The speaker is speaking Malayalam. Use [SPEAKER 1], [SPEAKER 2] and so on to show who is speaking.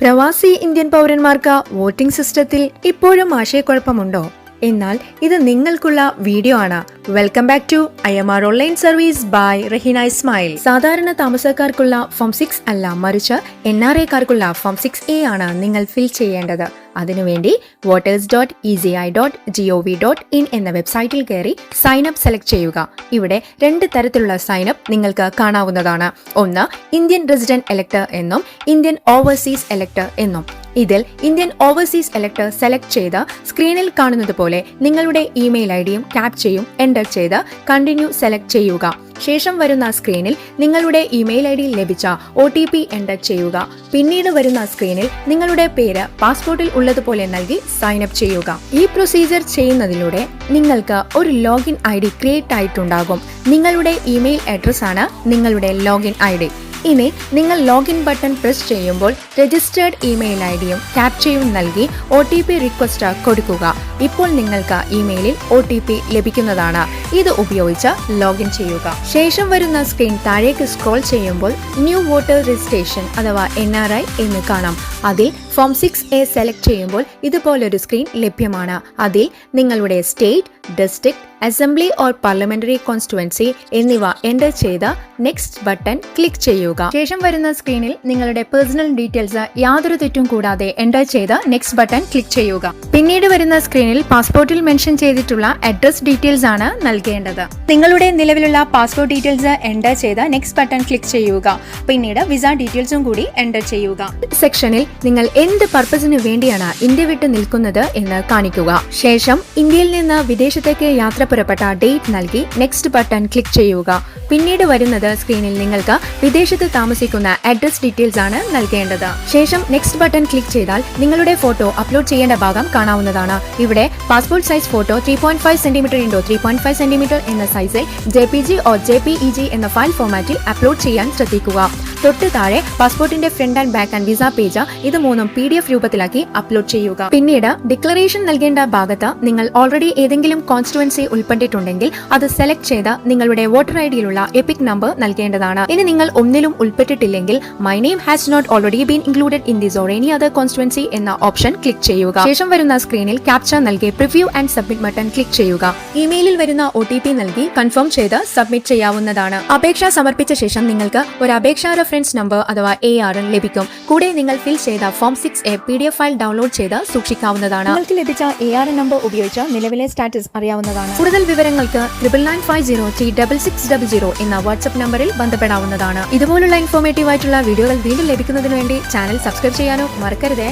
[SPEAKER 1] പ്രവാസി ഇന്ത്യൻ പൗരന്മാർക്ക് വോട്ടിംഗ് സിസ്റ്റത്തിൽ ഇപ്പോഴും ആശയക്കുഴപ്പമുണ്ടോ? എന്നാൽ ഇത് നിങ്ങൾക്കുള്ള വീഡിയോ ആണ്. Welcome back to R online service by Raheena Ismail സാധാരണ താമസക്കാർക്കുള്ള ഫോം സിക്സ് അല്ല മറിച്ച് എൻ ആർ എക്കാർക്കുള്ള ഫോം സിക്സ് എ ആണ് നിങ്ങൾ ഫിൽ ചെയ്യേണ്ടത്. അതിനുവേണ്ടി voters dot E C I dot G O V dot in എന്ന വെബ്സൈറ്റിൽ കയറി സൈനപ്പ് സെലക്ട് ചെയ്യുക. ഇവിടെ രണ്ട് തരത്തിലുള്ള സൈനപ്പ് നിങ്ങൾക്ക് കാണാവുന്നതാണ്. ഒന്ന് ഇന്ത്യൻ റെസിഡന്റ് എലക്ടർ എന്നും ഇന്ത്യൻ ഓവർസീസ് എലക്ടർ എന്നും. ഇതിൽ ഇന്ത്യൻ ഓവർസീസ് എലക്ടർ സെലക്ട് ചെയ്ത് സ്ക്രീനിൽ കാണുന്നത് പോലെ നിങ്ങളുടെ ഇമെയിൽ ഐ ഡിയും ക്യാപ്ചയും എന്റർ ചെയ്ത് കണ്ടിന്യൂ സെലക്ട് ചെയ്യുക. ശേഷം വരുന്ന സ്ക്രീനിൽ നിങ്ങളുടെ ഇമെയിൽ ഐ ഡിയിൽ ലഭിച്ച ഒ ടി പി എന്റർ ചെയ്യുക. പിന്നീട് വരുന്ന സ്ക്രീനിൽ നിങ്ങളുടെ പേര് പാസ്പോർട്ടിൽ ഉള്ളതുപോലെ നൽകി സൈൻ അപ്പ് ചെയ്യുക. ഈ പ്രൊസീജിയർ ചെയ്യുന്നതിലൂടെ നിങ്ങൾക്ക് ഒരു ലോഗിൻ ഐ ഡി ക്രിയേറ്റ് ആയിട്ടുണ്ടാകും. നിങ്ങളുടെ ഇമെയിൽ അഡ്രസ്സാണ് നിങ്ങളുടെ ലോഗിൻ ഐ ഡി ഇനി നിങ്ങൾ ലോഗിൻ ബട്ടൺ പ്രസ് ചെയ്യുമ്പോൾ രജിസ്റ്റേർഡ് ഇമെയിൽ ഐ ഡിയും ക്യാപ്ചയും നൽകി ഒ ടി പി റിക്വസ്റ്റ് കൊടുക്കുക. ഇപ്പോൾ നിങ്ങൾക്ക് ഇമെയിലിൽ ഒ ടി പി ലഭിക്കുന്നതാണ്. ഇത് ഉപയോഗിച്ച് ലോഗിൻ ചെയ്യുക. ശേഷം വരുന്ന സ്ക്രീൻ താഴേക്ക് സ്ക്രോൾ ചെയ്യുമ്പോൾ ന്യൂ വോട്ടർ രജിസ്ട്രേഷൻ അഥവാ എൻ ആർ ഐ എന്ന് കാണാം. അതിൽ ഫോം സിക്സ് എ സെലക്ട് ചെയ്യുമ്പോൾ ഇതുപോലൊരു സ്ക്രീൻ ലഭ്യമാണ്. അതിൽ നിങ്ങളുടെ state district assembly or parliamentary constituency എന്നിവ എന്റർ ചെയ്ത് നെക്സ്റ്റ് ബട്ടൺ ക്ലിക്ക് ചെയ്യുക. ശേഷം വരുന്ന സ്ക്രീനിൽ നിങ്ങളുടെ പേഴ്സണൽ ഡീറ്റെയിൽസ് യാതൊരു തെറ്റും കൂടാതെ എന്റർ ചെയ്ത് നെക്സ്റ്റ് ബട്ടൺ ക്ലിക്ക് ചെയ്യുക. പിന്നീട് വരുന്ന സ്ക്രീനിൽ പാസ്പോർട്ടിൽ മെൻഷൻ ചെയ്തിട്ടുള്ള അഡ്രസ് ഡീറ്റെയിൽസ് ആണ് നൽകേണ്ടത്. നിങ്ങളുടെ നിലവിലുള്ള പാസ്പോർട്ട് ഡീറ്റെയിൽസ് എന്റർ ചെയ്ത് നെക്സ്റ്റ് ബട്ടൺ ക്ലിക്ക് ചെയ്യുക. പിന്നീട് വിസ ഡീറ്റെയിൽസും കൂടി എന്റർ ചെയ്യുക. സെക്ഷനിൽ നിങ്ങൾ എന്ത് പർപ്പസിന് വേണ്ടിയാണ് ഇന്ത്യ വിട്ട് നിൽക്കുന്നത് എന്ന് കാണിക്കുക. ശേഷം ഇന്ത്യയിൽ നിന്ന് വിദേശത്തേക്ക് യാത്ര പുറപ്പെട്ട ഡേറ്റ് നൽകി നെക്സ്റ്റ് ബട്ടൺ ക്ലിക്ക് ചെയ്യുക. പിന്നീട് വരുന്നത് സ്ക്രീനിൽ നിങ്ങൾക്ക് വിദേശത്ത് താമസിക്കുന്ന അഡ്രസ് ഡീറ്റെയിൽസ് ആണ് നൽകേണ്ടത്. ശേഷം നെക്സ്റ്റ് ബട്ടൺ ക്ലിക്ക് ചെയ്താൽ നിങ്ങളുടെ ഫോട്ടോ അപ്ലോഡ് ചെയ്യേണ്ട ഭാഗം കാണാവുന്നതാണ്. ഇവിടെ passport size photo three point five centimetre into three point five centimetre എന്ന സൈസിൽ J P G or J P E G എന്ന ഫയൽ ഫോർമാറ്റിൽ അപ്ലോഡ് ചെയ്യാൻ ശ്രദ്ധിക്കുക. തൊട്ട് താഴെ പാസ്പോർട്ടിന്റെ front and back and visa page ഇത് മൂന്നും പി ഡി എഫ് രൂപത്തിലാക്കി അപ്ലോഡ് ചെയ്യുക. പിന്നീട് ഡിക്ലറേഷൻ നൽകേണ്ട ഭാഗത്ത് നിങ്ങൾ ഓൾറെഡി ഏതെങ്കിലും കോൺസ്റ്റുവൻസി ഉൾപ്പെട്ടിട്ടുണ്ടെങ്കിൽ അത് സെലക്ട് ചെയ്ത് നിങ്ങളുടെ വോട്ടർ ഐ ഡിയിലുള്ള എപിക് നമ്പർ നൽകേണ്ടതാണ്. ഇനി നിങ്ങൾ ഒന്നിലും ഉൾപ്പെട്ടിട്ടില്ലെങ്കിൽ my name has not already been included in this or any other constituency എന്ന ഓപ്ഷൻ ക്ലിക്ക് ചെയ്യുക. ശേഷം വരുന്ന സ്ക്രീനിൽ ക്യാപ്ചർ നൽകി preview and submit button click ചെയ്യുക. ഇമെയിലിൽ വരുന്ന ഒ ടി പി നൽകി കൺഫേം ചെയ്ത് സബ്മിറ്റ് ചെയ്യാവുന്നതാണ്. അപേക്ഷ സമർപ്പിച്ച ശേഷം നിങ്ങൾക്ക് ഒരു അപേക്ഷാ റെഫറൻസ് നമ്പർ അഥവാ എ ആർ ലഭിക്കും. കൂടെ നിങ്ങൾ ഫിൽ ചെയ്ത form six A P D F file download ചെയ്ത് സൂക്ഷിക്കാവുന്നതാണ്. നിങ്ങൾക്ക് ലഭിച്ച എ ആർ നമ്പർ ഉപയോഗിച്ച് നിലവിലെ സ്റ്റാറ്റസ് അറിയാവുന്നതാണ്. കൂടുതൽ വിവരങ്ങൾക്ക് triple nine five zero three double six double zero എന്ന വാട്സ്ആപ്പ് നമ്പറിൽ ബന്ധപ്പെടാവുന്നതാണ്. ഇതുപോലുള്ള ഇൻഫോർമേറ്റീവ് ആയിട്ടുള്ള വീഡിയോകൾ വീണ്ടും ലഭിക്കുന്നതിന് വേണ്ടി ചാനൽ സബ്സ്ക്രൈബ് ചെയ്യാനോ മറക്കരുതേ.